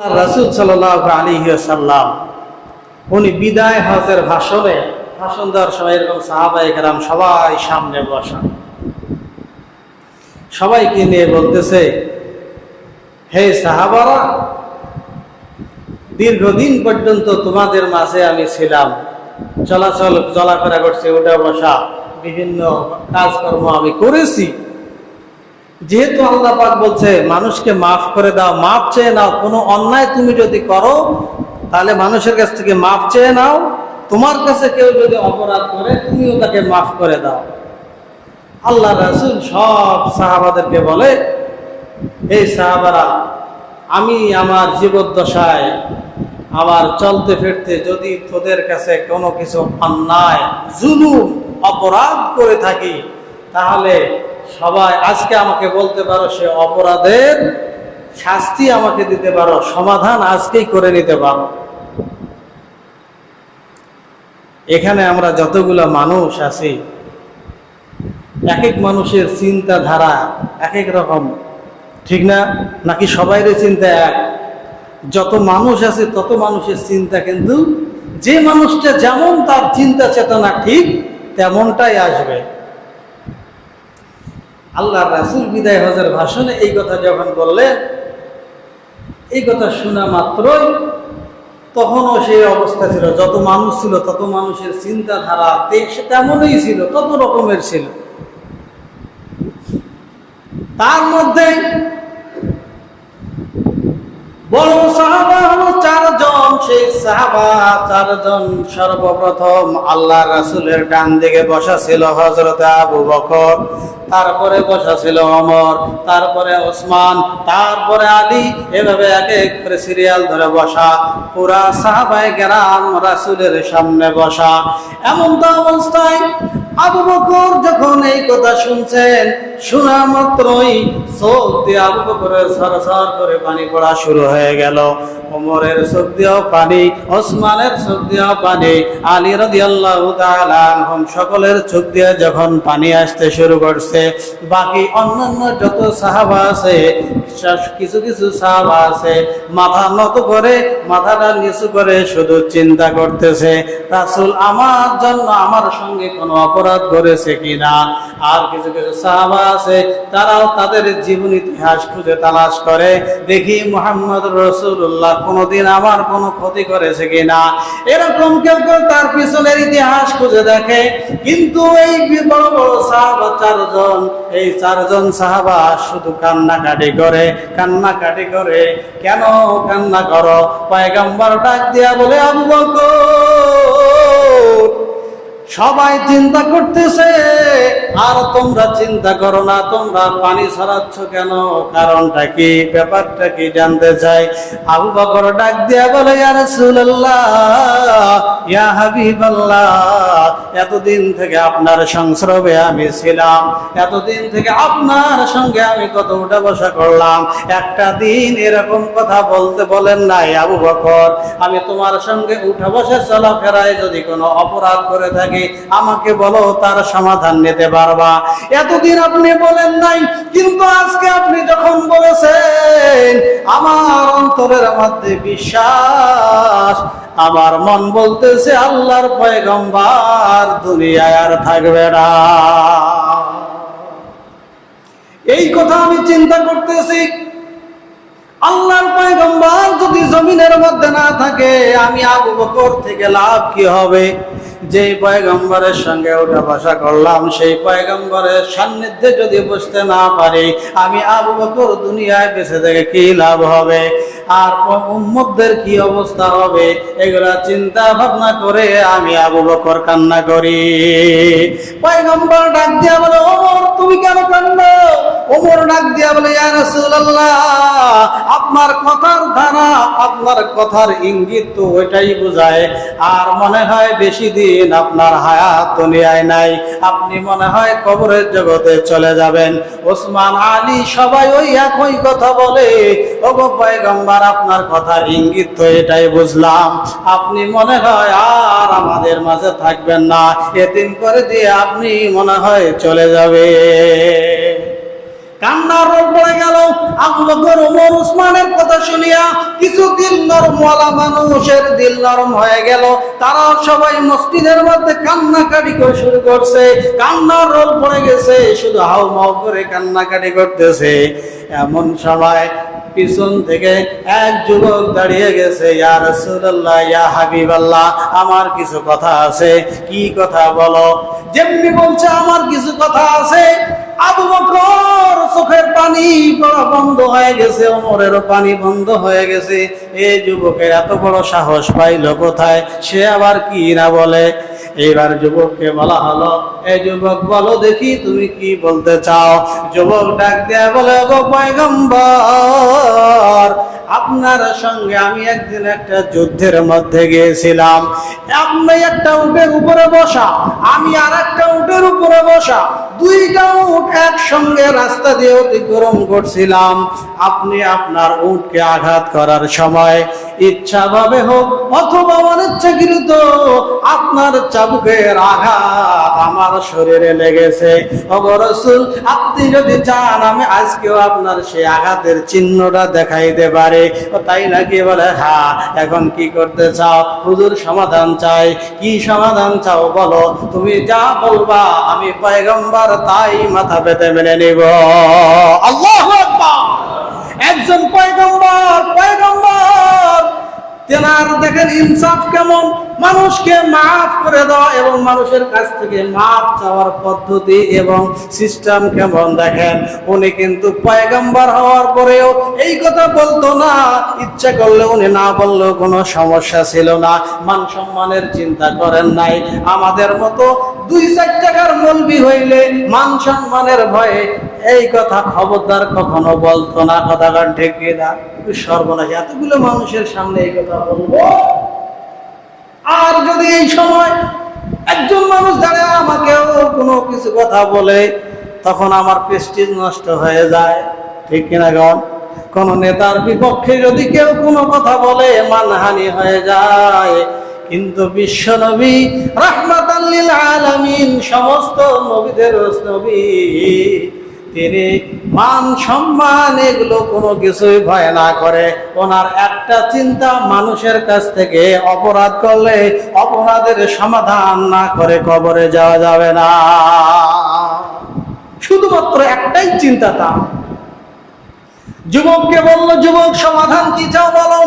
রাসুল সাল্লাহ উনি বিদায় হজের ভাষণে ভাষণ দেওয়ার সময় এরকম সবাই সামনে সবাইকে নিয়ে বলতেছে, হে সাহাবারা, দীর্ঘদিন পর্যন্ত তোমাদের মাঝে আমি ছিলাম। চলাচল, চলাফেরা করছে ওটা বসা, বিভিন্ন কাজকর্ম আমি করেছি। যেহেতু আল্লাহ পাক বলছে, মানুষকে মাফ করে দাও, মাফ চেয়ে নাও, কোনো অন্যায় তুমি যদি করো, তাহলে মানুষের কাছ থেকে মাফ চেয়ে নাও, তোমার কাছে কেউ যদি অপরাধ করে, তুমিও তাকে মাফ করে দাও। আল্লাহ রাসুল সব সাহাবাদেরকে বলে এই সাহাবারা, আমি আমার জীবদ্দশায় আমার চলতে ফিরতে যদি তোদের কাছে কোনো কিছু অন্যায়, জুলুম, অপরাধ করে থাকি, তাহলে সবাই আজকে আমাকে বলতে পারো সে অপরাধের শাস্তি আমাকে দিতে পারো, সমাধান আজকেই করে নিতে পারো। এখানে আমরা যতগুলো মানুষ আছি এক এক মানুষের চিন্তাধারা এক এক রকম, ঠিক না? নাকি সবাইয়ের চিন্তা এক? যত মানুষ আছে তত মানুষের চিন্তা কিন্তু যে মানুষটা যেমন তার চিন্তা চেতনা ঠিক তেমনটাই আসবে। আল্লাহ রাসুল বিদায় হজের ভাষণে এই কথা যখন বললেন, এই কথা শোনা মাত্রই তখনও সেই অবস্থা ছিল। যত মানুষ ছিল, তত মানুষের চিন্তাধারা তেমনই ছিল, তত রকমের ছিল। তার মধ্যে বড় সাহাবা হলো চারজন, সেই সাহাবা চারজন সর্বপ্রথম আল্লাহ রাসুলের ডান দিকে বসা ছিল হজরত আবু বকর, তারপরে বসা ছিল অমর তারপরে ওসমান, তারপরে আলী, এভাবে এক এক করে সিরিয়াল ধরে বসা, পুরা সাহাবায় গেরাম রাসুলের সামনে বসা। এমন তো অবস্থায় আবু বকর যখন এই কথা শুনছেন, শোনা মাত্রই দিয়ে আবু বকরের সরসর করে পানি পড়া শুরু হয়ে গেল। ওমরের দিয়েও পানি, ওসমানের দিয়েও পানি, আলী তাআলা আনহুম সকলের চোখ দিয়ে যখন পানি আসতে শুরু করছে, বাকি অন্যান্য যত সাহাবা আছে কিছু কিছু সাহাবা আছে, মাথা নত করে, মাথাটা নিচু করে শুধু চিন্তা করতেছে, রাসূল আমার জন্য আমার সঙ্গে কোনো অপরাধ করেছে কিনা? আর কিছু কিছু সাহাবা আছে, তারাও তাদের জীবন ইতিহাস খুঁজে তালাশ করে। দেখি মোহাম্মদ রসুল্লাহ কোনোদিন আমার কোনো ক্ষতি করেছে কিনা। এরকম কেউ কেউ তার পিছনের ইতিহাস খুঁজে দেখে। কিন্তু এই বড় বড় সাহাবা চারজন, এই চারজন সাহাবা শুধু কান্নাকাটি করে কান্নাকাটি করে, কেন কান্না করো? পায়গাম্বার ডাক দিয়া বলে, আবু বকর সবাই চিন্তা করতেছে, আর তোমরা চিন্তা করো না, তোমরা পানি ছড়াচ্ছ কেন? কারণটা কি? ব্যাপারটা কি জানতে চাই? আবু বকর ডাক দিয়া বলে, ইয়া রাসূলুল্লাহ, ইয়া হাবিবাল্লাহ, এতদিন থেকে আপনার সংস্রবে আমি ছিলাম। এতদিন থেকে আপনার সঙ্গে আমি কত উঠা বসা করলাম। একটা দিন এরকম কথা বলতে বলেন নাই আবু বকর। আমি তোমার সঙ্গে উঠা বসা চলাফেরায় যদি কোনো অপরাধ করে থাকি আমাকে বলো, তার সমাধান নিতে পারবা। এতদিন আপনি বলেন নাই, কিন্তু আজকে আপনি যখন বলেছেন, আমার অন্তরের মধ্যে বিশ্বাস, আমার মন বলতেছে, আল্লাহর পয়গম্বার দুনিয়ায় আর থাকবে না। এই কথা আমি চিন্তা করতেছি, আল্লাহর পয়গম্বর যদি জমিনের মধ্যে না থাকে, আমি আবু বকর থেকে লাভ কি হবে? যে পয়গম্বরের সঙ্গে ওঠা বসা করলাম, সেই পয়গম্বরের সান্নিধ্যে যদি বসতে না পারি, আমি আবু বকর দুনিয়ায় বেঁচে থেকে কি লাভ হবে? আর উম্মতদের কি অবস্থা হবে? এগুলা চিন্তা ভাবনা করে আমি আবু বকর কান্না করি। পয়গম্বর ডাক দিয়া বলে, ওমর, তুমি কেন কান্না ওমর ডাক দিয়া বলে, ইয়া রাসূলুল্লাহ, আপনার কথার ধারা, আপনার কথার ইঙ্গিত তো ওইটাই বোঝায়। আর মনে হয় বেশি দিন আপনার হায়াত দুনিয়ায় নাই। আপনি মনে হয় কবরের জগতে চলে যাবেন। ওসমান, আলী সবাই ওই একই কথা বলে ও ওগো পয়গম্বর, আপনার কথার ইঙ্গিত তো এটাই বুঝলাম। আপনি মনে হয় আর আমাদের মাঝে থাকবেন না। এদিন করে দিয়ে আপনি মনে হয় চলে যাবে কান্নার রোল পড়ে গেল। আবু বকর ওমর উসমানের কথা শুনিয়া কিছু দিল নরম ওয়ালা মানুষের দিল নরম হয়ে গেল। তারা সবাই মসজিদের মধ্যে কান্নাকাটি করে শুরু করছে। কান্নার রোল পড়ে গেছে, শুধু হাউ মাউ করে কান্নাকাটি করতেছে। এমন সময় পিছন থেকে এক যুবক দাঁড়িয়ে গেছে, ইয়া হাবিবাল্লাহ, আমার কিছু কথা আছে, কি কথা বলো? যেমনি বলছে, আমার কিছু কথা আছে। আবু বকর চোখের পানি পড়া বন্ধ হয়ে গেছে ওমরেরও পানি বন্ধ হয়ে গেছে। এই যুবকের এত বড় সাহস পাইলো কোথায়? সে আবার কি না বলে? এইবার যুবককে বলা হলো এই যুবক, বলো দেখি তুমি কি বলতে চাও? যুবক ডাক দেয়া বলে, গো পয়গম্বর, আপনার সঙ্গে আমি একদিন একটা যুদ্ধের মধ্যে গিয়েছিলাম। আপনি একটা উটের উপরে বসা, আমি আর একটা উটের উপরে বসা, দুইটা উট একসঙ্গে রাস্তা দিয়ে অতিক্রম করছিলাম। আপনি আপনার উটকে আঘাত করার সময় ইচ্ছাভাবে হোক অথবা অনিচ্ছাকৃত, আপনার চাবুকের আঘাত আমার শরীরে লেগেছে। আপনি যদি চান আমি আজকেও আপনার সেই আঘাতের চিহ্নটা দেখাইতে পারে। তাই নাকি বলে হ্যাঁ এখন কি করতে চাও? হুজুর সমাধান চাই। কি সমাধান চাও বলো? তুমি যা বলবা, আমি পয়গম্বর তাই মাথা পেতে মেনে নিব। আল্লাহ একজন পয়গম্বর পয়গম্বর তেনার দেখেন ইনসাফ কেমন? মানুষকে মাফ করে দেওয়া এবং মানুষের কাছ থেকে মাফ চাওয়ার পদ্ধতি এবং সিস্টেম কেমন দেখেন? উনি কিন্তু পয়গাম্বার হওয়ার পরেও এই কথা বলতো না। ইচ্ছা করলে উনি না বললেও কোনো সমস্যা ছিল না। মান সম্মানের চিন্তা করেন নাই। আমাদের মতো দুই চার টাকার মলবি হইলে মান সম্মানের ভয়ে এই কথা খবরদার কখনো বলতো না। কথা কান ঠিক না সর্বনাশ। এতগুলো মানুষের সামনে এই কথা বলব। এই সময় একজন মানুষ দাঁড়ায়, আমাকেও কোনো কিছু কথা বলে, তখন আমার প্রেস্টিজ নষ্ট হয়ে যায়। ঠিক কিনা গন কোন নেতার বিপক্ষে যদি কেউ কোনো কথা বলে, মানহানি হয়ে যায়। কিন্তু বিশ্ব নবী রাহমাতাল্লিল আলামিন, সমস্ত নবীদের নবী। মান সম্মান এগুলো কোনো কিছুই ভয় না করে। ওনার একটা চিন্তা মানুষের কাছ থেকে অপরাধ করলে অপরাধের সমাধান না করে কবরে যাওয়া যাবে না। শুধুমাত্র একটাই চিন্তা তার। যুবককে বলল, যুবক, সমাধান কি চাও বলো?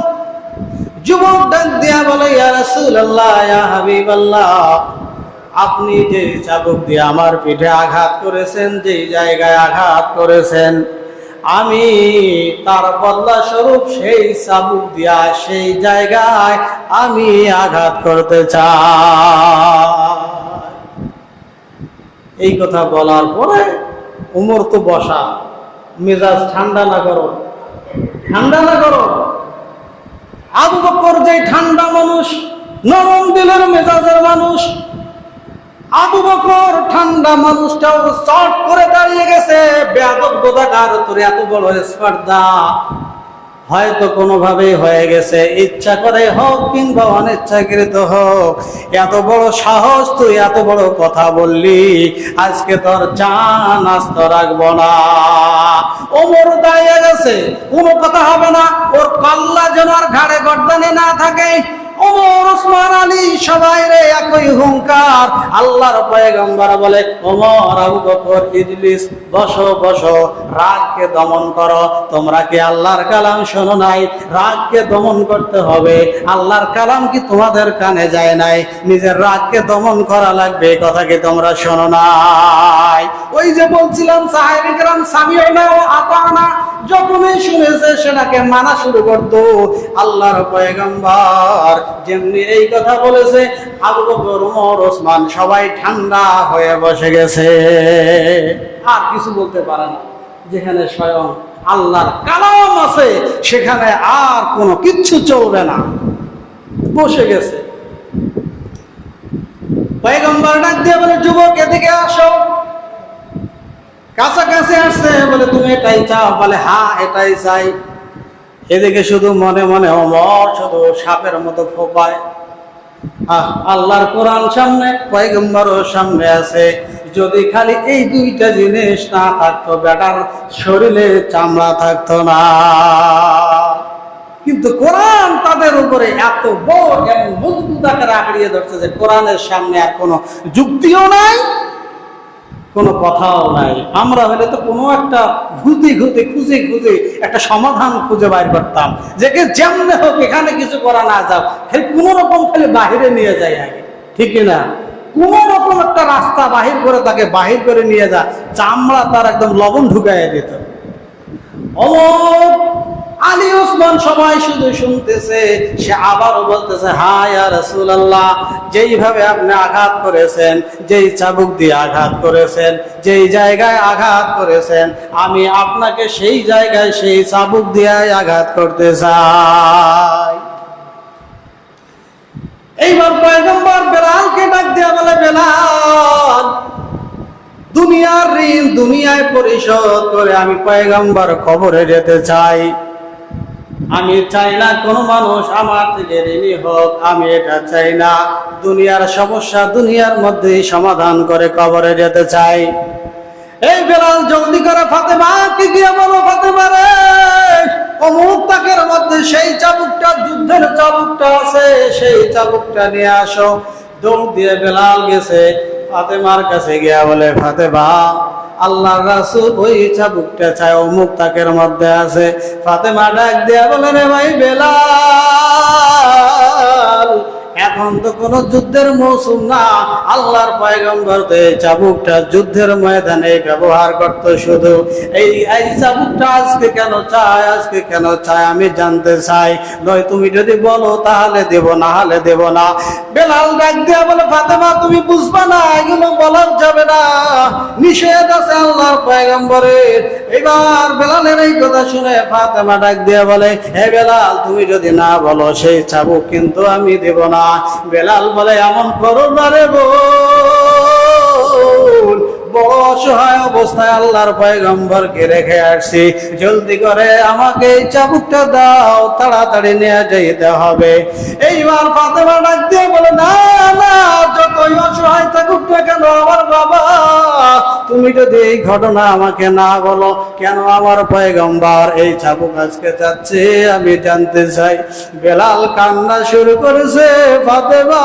যুবক ডাক দিয়া বলে, ইয়া ইয়া হাবিবাল্লাহ। আপনি যে চাবুক দিয়ে আমার পিঠে আঘাত করেছেন যেই জায়গায় আঘাত করেছেন, আমি তার বদলা স্বরূপ সেই চাবুক দিয়া সেই জায়গায় আমি আঘাত করতে চাই। এই কথা বলার পরে উমর তো বসা, মেজাজ ঠান্ডা না করো ঠান্ডা না করো আবু বকর যে ঠান্ডা মানুষ, নরম দিলের মেজাজের মানুষ আবু বকর ঠান্ডা মানুষটাও শর্ট করে দাঁড়িয়ে গেছে। বেয়াদব গোদাকার তোর এত বড় স্পর্ধা। হয়তো কোনোভাবে হয়ে গেছে। ইচ্ছা করে হোক কিংবা অনিচ্ছাকৃত হোক, এত বড় সাহস তুই, এত বড় কথা বললি, আজকে তোর চান আস্ত রাখব না। ওমর দাঁড়িয়ে গেছে, কোনো কথা হবে না। ওর কল্লা যেন আর ঘাড়ে গর্দানে না থাকে। ওমর ওসমান আলী সবাই রে একই হুঙ্কার। আল্লাহর পয়গম্বর বলে, ওমর, আবু বকর বসো বসো, রাগকে দমন করো। তোমরা কি আল্লাহর কালাম শোনো নাই? রাগকে দমন করতে হবে। আল্লাহর কালাম কি তোমাদের কানে যায় নাই? নিজের রাগকে দমন করা লাগবে কথা কি তোমরা শোনো নাই? ওই যে বলছিলাম সাহেবিকরাম সামিও না, ও আপানা যখনই শুনেছে সেটাকে মানা শুরু করতো। আল্লাহর পয়গম্বর যেমনি এই কথা বলেছে, আবু বকর ওসমান সবাই ঠান্ডা হয়ে বসে গেছে। আর কিছু বলতে পারে না। যেখানে স্বয়ং আল্লাহর কালাম আছে, সেখানে আর কোনো কিচ্ছু চলবে না। বসে গেছে। পয়গম্বর ডাক দিয়ে বলে, যুবক, এদিকে আসো। কাছাকাছি আসছে, বলে, তুমি এটাই চাও? বলে হ্যাঁ এটাই চাই। এদিকে শুধু মনে মনে অমর, শুধু সাপের মতো ফোপায়। আহ, আল্লাহর কোরআন সামনে, পয়গম্বরও সামনে আছে। যদি খালি এই দুইটা জিনিস না থাকতো, বেটার শরীরে চামড়া থাকতো না। কিন্তু কোরআন তাদের উপরে এত বড় এবং মজবুত আকারে আঁকড়িয়ে ধরছে যে কোরআনের সামনে আর কোনো যুক্তিও নাই কোনো কথাও নাই। আমরা হলে তো কোনো একটা ঘুতে ঘুতে, খুঁজে খুঁজে একটা সমাধান খুঁজে বাইর করতাম। যে যেমনে হোক এখানে কিছু করা না যাও খালি কোনো রকম খালি বাহিরে নিয়ে যায় আগে। ঠিক না? কোন রকম একটা রাস্তা বাহির করে তাকে বাহির করে নিয়ে যা, চামড়া তার একদম লবণ ঢুকাইয়া দিত। আলী ওসমান সবাই শুধু শুনতেছে, সে আবারও বলতেছে, হায় রসুল আল্লাহ যেইভাবে আপনি আঘাত করেছেন, যেই চাবুক দিয়ে আঘাত করেছেন, যেই জায়গায় আঘাত করেছেন, আমি আপনাকে সেই জায়গায় সেই চাবুক দিয়ে আঘাত করতে চাই। এইবার পয়গম্বর বেলালকে ডাক দেয়া বলে, বেলাল, দুনিয়ার ঋণ দুনিয়ায় পরিশোধ করে আমি পয়গম্বর খবরে যেতে চাই। আমি চাই না কোনো মানুষ আমার থেকে ঋণী হোক, আমি এটা চাই না। দুনিয়ার সমস্যা দুনিয়ার মধ্যেই সমাধান করে কবরে যেতে চাই। এই বেলাল জলদি করে ফাতেমা কি গিয়ে বলো, ফাতেমা রে, অমুক তাকের মধ্যে সেই চাবুকটা, যুদ্ধের চাবুকটা আছে, সেই চাবুকটা নিয়ে আসো। দৌড় দিয়ে বেলাল গেছে। ফাতেমার কাছে গিয়া বলে, ফাতেমা আল্লাহ রাসুল ওই চাবুকটা চায়, অমুক তাকের মধ্যে আছে। ফাতেমা ডাক দিয়া বলে, রে ভাই বেলাল এখন তো কোনো যুদ্ধের মৌসুম না। আল্লাহর পয়গম্বর তো এই চাবুকটা যুদ্ধের ময়দানে ব্যবহার করতো শুধু। এই এই চাবুকটা আজকে কেন চায়, আজকে কেন চায় আমি জানতে চাই। নয়, তুমি যদি বলো তাহলে দেব, না হলে দেব না। বেলাল ডাক দিয়া বলে, ফাতেমা, তুমি বুঝবা না, এগুলো বলার যাবে না। নিষেধ আছে আল্লাহর পয়গম্বরের। এবার বেলালের এই কথা শুনে ফাতেমা ডাক দিয়া বলে, হে বেলাল, তুমি যদি না বলো, সেই চাবুক কিন্তু আমি দেব না। বেলাল বলে এমন করো না রে বোন অসহায় অবস্থায় আল্লাহর পয়গম্বরকে রেখে আসছি। জলদি করে আমাকে এই চাবুকটা দাও, তাড়াতাড়ি নিয়ে যেতে হবে। এইবার ফাতেমা ডাক দিয়ে বলে, না না, যতই অসহায় থাকুক না কেন আমার বাবা, তুমি যদি এই ঘটনা আমাকে না বলো, কেন আমার পয়গম্বর এই চাবুক আজকে যাচ্ছে আমি জানতে চাই। বেলাল কান্না শুরু করেছে, ফাতেমা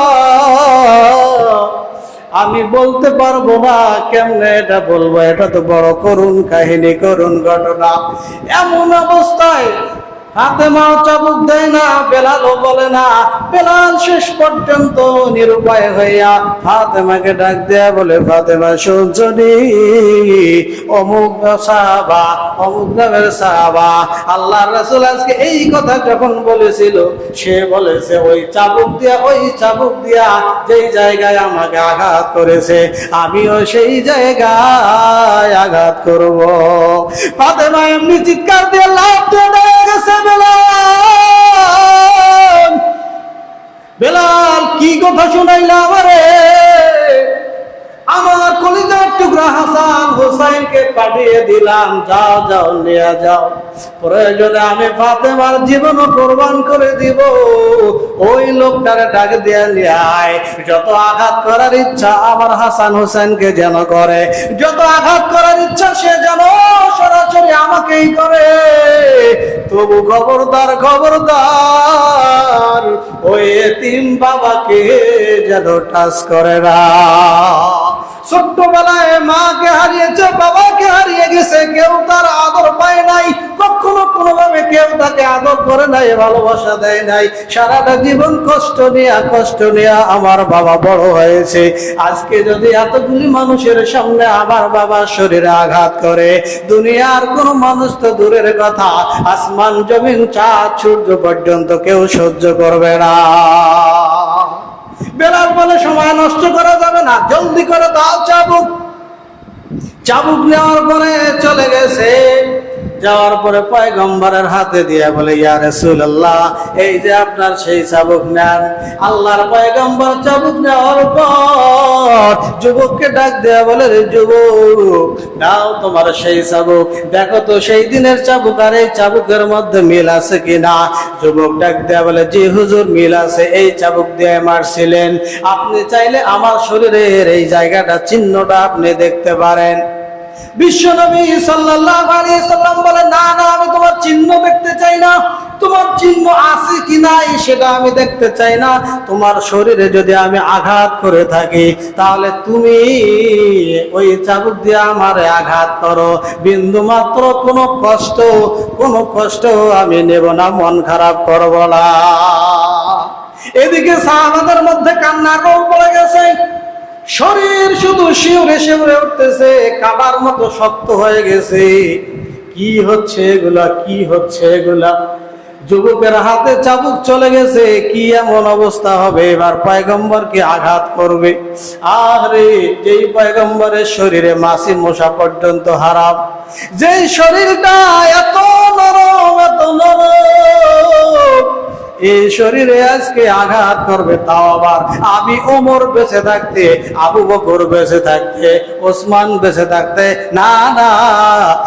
আমি বলতে পারব না কেমনে এটা বলব, এটা তো বড় করুন কাহিনী করুন ঘটনা। এমন অবস্থায় হাতে মাও চাবুক দেয় না, বেলালও বলে না। বেলাল শেষ পর্যন্ত নিরুপায় হইয়া ফাতেমাকে ডাক দেয়া বলে, ফাতেমা শুনছনি অমুক সাহাবা, অমুক নামের সাহাবা আল্লাহ রাসূল আজকে এই কথা যখন বলেছিল, সে বলেছে, ওই চাবুক দিয়া, ওই চাবুক দিয়া যেই জায়গায় আমাকে আঘাত করেছে, আমিও সেই জায়গায় আঘাত করব। ফাতেমা এমনি চিৎকার দিয়ে লাভ দিয়ে গেছে। বেলাল। কি কথা শুনাইলা আমারে? আমার কলিজার টুকরা হাসান হোসাইনকে পাঠিয়ে দিলাম, যাও যাও, নিয়ে যাও। প্রয়োজনে আমি ফাতেমার জীবনও কোরবান করে দিব। ওই লোকটারে ডাক দিয়ে নিয়ে যত আঘাত করার ইচ্ছা আমার হাসান হোসেনকে যেন করে। যত আঘাত করার ইচ্ছা সে যেন সরাসরি আমাকেই করে। তবু খবরদার খবরদার, ওই এতিম বাবাকে যেন টাচ করে না। ছোট্টবেলায় মাকে হারিয়েছে, বাবাকে হারিয়ে গেছে, কেউ তার আদর পায় নাই, কখনো কোনোভাবে কেউ তাকে আদর করে নাই, ভালোবাসা দেয় নাই। সারাটা জীবন কষ্ট নিয়ে কষ্ট নিয়ে আমার বাবা বড় হয়েছে। আজকে যদি এতগুলি মানুষের সামনে আমার বাবার শরীরে আঘাত করে, দুনিয়ার কোনো মানুষ তো দূরের কথা, আসমান, জমিন, চাঁদ, সূর্য পর্যন্ত কেউ সহ্য করবে না। বেলার বলে, সময় নষ্ট করা যাবে না, জলদি করে দাও চাবুক। চাবুক নেওয়ার পরে চলে গেছে। যাওয়ার পরে পয়গম্বরের হাতে দিয়ে বলে, ইয়া রাসূলুল্লাহ, এই যে আপনার সেই চাবুক নেন। আল্লাহর পয়গম্বর চাবুক নেওয়ার পর যুবককে ডাক দেয়া বলে, রে যুবক নাও তোমার সেই চাবুক। দেখো তো সেই দিনের চাবুক আর এই চাবুকের মধ্যে মিল আছে কিনা? যুবক ডাক দেয়া বলে, জি হুজুর, মিল আছে। এই চাবুক দিয়ে মারছিলেন। আপনি চাইলে আমার শরীরের এই জায়গাটা, চিহ্নটা আপনি দেখতে পারেন। শরীরে যদি আমি আঘাত করে থাকি, তাহলে তুমি ওই চাবুক দিয়ে আমারে আঘাত করো। বিন্দু মাত্র কোনো কষ্ট কোনো কষ্ট আমি নেব না, মন খারাপ করব না। এদিকে সাহাবাদের মধ্যে কান্নার রোগ পড়ে গেছে। শরীর শুধু শিউরে শিউরে উঠতেছে, কাবার মতো শক্ত হয়ে গেছে। কি হচ্ছে এগুলা? কি হচ্ছে এগুলা? যুবকের হাতে চাবুক চলে গেছে, কি এমন অবস্থা হবে? এবার পয়গম্বরকে আঘাত করবে? আরে যেই পয়গম্বরের শরীরে মাসি মশা পর্যন্ত হারাম। যেই শরীরটা এত নরম এত নরম এই শরীরে আজকে আঘাত করবে, তাও আবার আমি ওমর বেঁচে থাকতে, আবু বকর বেঁচে থাকতে, ওসমান বেঁচে থাকতে, না না,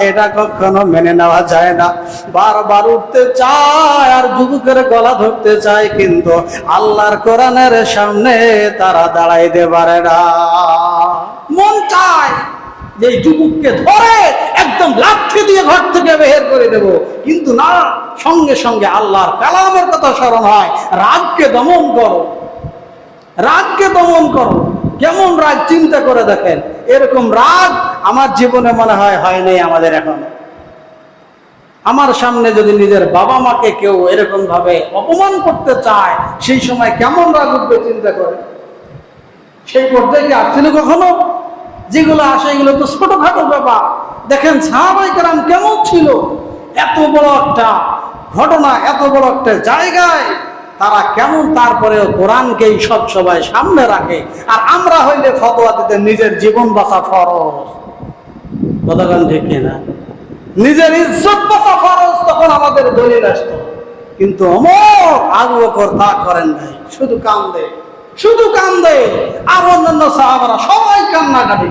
এটা কখনো মেনে নেওয়া যায় না। বারবার উঠতে চায় আর যুবকের গলা ধরতে চায়, কিন্তু আল্লাহর কোরআনের সামনে তারা দাঁড়াইতে পারে না। মন চায় এই যুবককে ধরে একদম লাঠি দিয়ে ঘর থেকে বের করে দেব। কিন্তু না, সঙ্গে সঙ্গে আল্লাহর কালামের কথা স্মরণ হয়, রাগকে দমন করো। রাগকে দমন করো। কেমন রাগ চিন্তা করে দেখেন? এরকম রাগ আমার জীবনে মনে হয় হয় নাই আমাদের এখনও। আমার সামনে যদি নিজের বাবা মাকে কেউ এরকম ভাবে অপমান করতে চায়, সেই সময় কেমন রাগ উঠবে চিন্তা করে? সেই পর্যায়ে কি আসছিল কখনো? যেগুলো আসে, এগুলো তো ছোটখাটো ব্যাপার। দেখেন সাহাবাই কেমন ছিল? এত বড় একটা ঘটনা, এত বড় একটা জায়গায় তারা কেমন তারপরেও কোরআনকেই সব সবাই সামনে রাখে। আর আমরা হইলে ফতোয়া দিতে নিজের জীবন বাঁচা ফরজ। কতক্ষণ ঠিক কিনা? নিজের ইজ্জত বাঁচা ফরজ, তখন আমাদের দলিল আসতো। কিন্তু অমর বকর তা করেন নাই, শুধু কান্দে। শুধু কান্দে, আর অন্যান্য সাহাবারা সবাই কান্নাকাটি।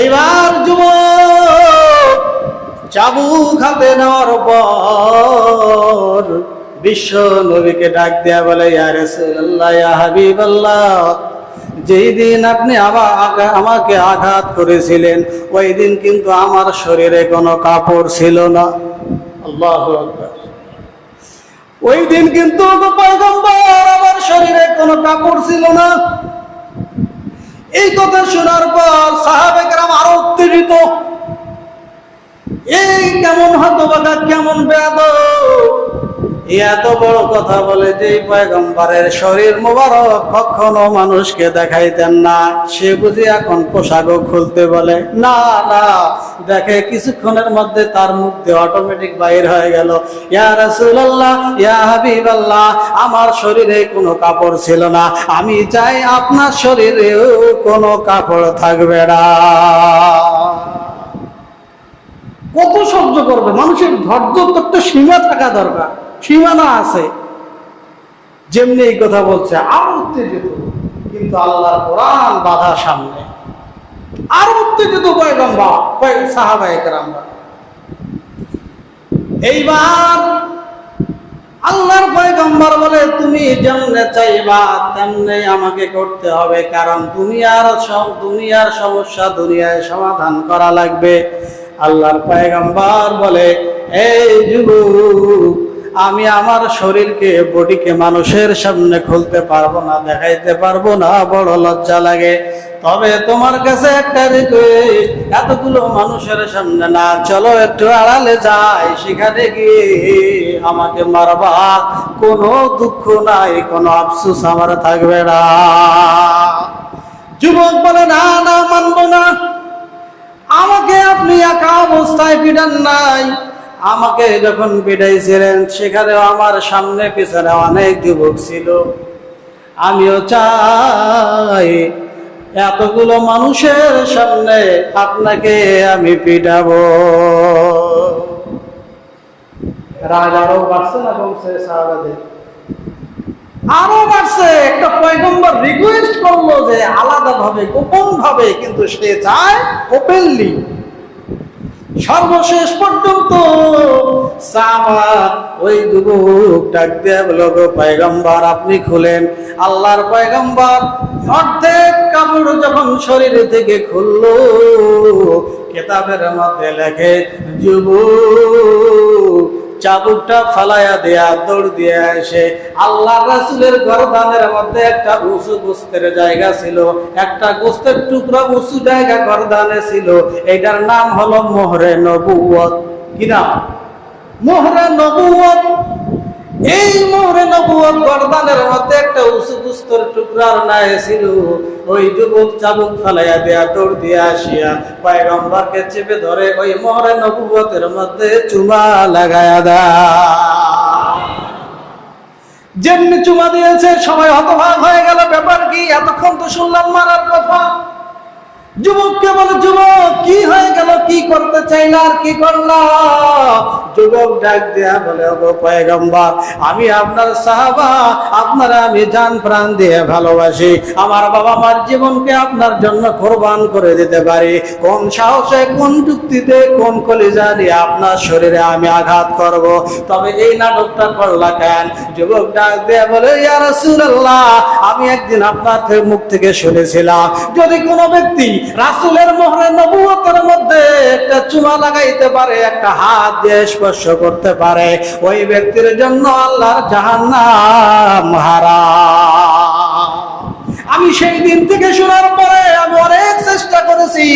এইবার যুবক চাবু খাতে নেওয়ার পর বিশ্ব নবীকে ডাক দেয়া বলে রাসূলুল্লাহ, ইয়া যেই দিন আপনি আমাকে আঘাত করেছিলেন, ওই দিন কিন্তু আমার শরীরে কোনো কাপড় ছিল না। আল্লাহু আকবার। ওই দিন কিন্তু আমার শরীরে কোনো কাপড় ছিল না। এই কথা শোনার পর সাহাবেকরাম আরও উত্তেজিত। এই কেমন হতবাদা কেমন বেদ এত বড় কথা বলে যে পয়গম্বরের শরীর মোবারক কখনো মানুষকে দেখাইতেন না। সে বুঝি এখন পোশাকও খুলতে বলে। না না, দেখে কিছুক্ষণের মধ্যে তার মুখ দিয়ে অটোমেটিক বাইর হয়ে গেল। ইয়া ইয়া আমার শরীরে কোনো কাপড় ছিল না। আমি চাই আপনার শরীরেও কোনো কাপড় থাকবে না। কত সহ্য করবে? মানুষের ধৈর্য তো সীমা থাকা দরকার। সীমানা আছে। যেমনি এই কথা বলছে, আরও উত্তেজিত। কিন্তু আল্লাহর কোরআন বাধা সামনে। আরও উত্তেজিত এইবার আল্লাহর পয়গম্বর বলে, তুমি যেমনে চাইবা, তেমনি আমাকে করতে হবে। কারণ দুনিয়ার সব দুনিয়ার সমস্যা দুনিয়ায় সমাধান করা লাগবে। আল্লাহর পয়গম্বর বলে, এই যুবক আমি আমার শরীরকে, বডিকে মানুষের সামনে খুলতে পারব না, দেখাইতে পারব না, বড় লজ্জা লাগে। তবে তোমার কাছে একটা এতগুলো মানুষের সামনে না, চলো একটু আড়ালে যাই, সেখানে গিয়ে আমাকে মারবা। কোনো দুঃখ নাই, কোনো আফসোস আমার থাকবে না। যুবক বলে, না না, মানবো না। আমাকে আপনি একা অবস্থায় পিটান নাই। আমাকে যখন পিটাইছিলেন সেখানেও আমার সামনে পিছনে অনেক যুবক ছিল। আমিও চাই, এতগুলো মানুষের সামনে আপনাকে আমি পিটাবো। রাগ আরও বাড়ছে না কমছে সাহাবাদের? আরও বাড়ছে, একটা পয়গম্বর রিকোয়েস্ট করল যে আলাদা ভাবে গোপন ভাবে কিন্তু সে চায় ওপেনলি সর্বশেষ পর্যন্ত ওই যুবক ডাক বলো গো পায়গম্বর, আপনি খুলেন। আল্লাহর পায়গম্বর অর্ধেক কাপড় যখন শরীর থেকে খুললো, কেতাবের মধ্যে লেখে, যুবক চাবুকটা ফালাইয়া দেয়া, দৌড় দিয়ে এসে আল্লাহ রাসুলের গরদানের মধ্যে একটা উঁচু গোস্তের জায়গা ছিল। একটা গোস্তের টুকরা উঁচু জায়গা গরদানে ছিল। এটার নাম হলো মোহরে নবুয়ত কি নাম? মোহরে নবুয়ত এই মোহরে নবুয়ত গরদানের মধ্যে একটা উঁচু গোস্তের টুকরার নায়ে ছিল। ওই যুবক চাবুক ফালাইয়া দেয়া দৌড় দিয়ে আসিয়া পয়গম্বরকে চেপে ধরে ওই মোহরে নবুয়তের মধ্যে চুমা লাগায়া দেয়। যেমনি চুমা দিয়েছে, সবাই হতভাগ হয়ে গেল। ব্যাপার কি? এতক্ষণ তো শুনলাম মারার কথা। যুবককে বলে, যুবক, কি হয়ে গেল? কি করতে চাইলা আর কি করলা? যুবক ডাক দেয়া বলে, ওগো পয়গম্বর, আমি আপনার সাহাবা, আপনারা আমি জান প্রাণ দিয়ে ভালোবাসি। আমার বাবা মার জীবনকে আপনার জন্য কোরবান করে দিতে পারি। কোন সাহসে, কোন যুক্তিতে, কোন কলিজা দিয়ে আপনার শরীরে আমি আঘাত করব? তবে এই নাটকটা করলা কেন? যুবক ডাক দিয়ে বলে, ইয়া রাসূলুল্লাহ, আমি একদিন আপনার মুখ থেকে শুনেছিলাম, যদি কোনো ব্যক্তি রাসূলের মোহরে নবুয়তের মধ্যে একটা চুমা লাগাইতে পারে, একটা হাত দিয়ে স্পর্শ করতে পারে। ওই ব্যক্তির জন্য আল্লাহর জাহান্নাম হারাম। আমি সেই দিন থেকে শোনার পরে আমি অনেক চেষ্টা করেছি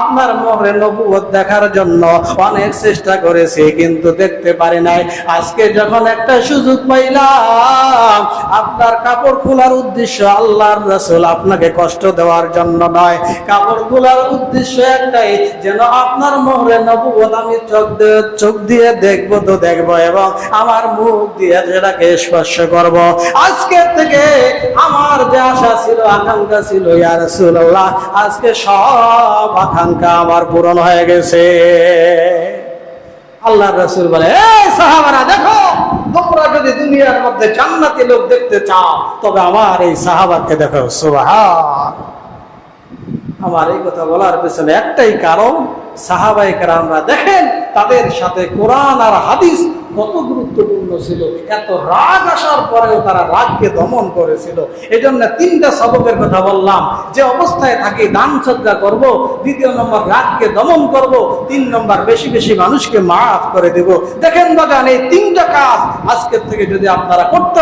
আপনার মোহরে নবুয়ত দেখার জন্য। অনেক চেষ্টা করেছি, কিন্তু দেখতে পারি নাই। আজকে যখন একটা সুযোগ পাইলাম, আপনার কাপড় খোলার উদ্দেশ্য আল্লাহর রাসূল আপনাকে কষ্ট দেওয়ার জন্য নয়। কাপড় খোলার উদ্দেশ্য একটাই, যেন আপনার মোহরে নবুয়ত আমি চোখ দিয়ে চোখ দিয়ে দেখব, তো দেখব এবং আমার মুখ দিয়ে সেটাকে স্পর্শ করব। আজকে থেকে আমার যে আশা ছিল আকাঙ্ক্ষা ছিল, ইয়া রাসূলুল্লাহ, আজকে সব আকাঙ্ক্ষা আমার পূরণ হয়ে গেছে। আল্লাহ রাসূল বলে সাহাবারা, দেখো, তোমরা যদি দুনিয়ার মধ্যে জান্নাতি লোক দেখতে চাও, তবে আমার এই সাহাবাকে দেখো সুবহান আমার এই কথা বলার পেছনে একটাই কারণ সাহাবাই আমরা দেখেন তাদের সাথে কোরআন আর হাদিস কত গুরুত্বপূর্ণ ছিল। এত রাগ আসার পরেও তারা রাগকে দমন করেছিল। এই জন্য তিনটা সবকের কথা বললাম। যে অবস্থায় থাকি, দান শ্রদ্ধা করব, দ্বিতীয় নম্বর রাগকে দমন করব, তিন নম্বর বেশি বেশি মানুষকে মাফ করে দেব। দেখেন বাগান, এই তিনটা কাজ আজকের থেকে যদি আপনারা করতে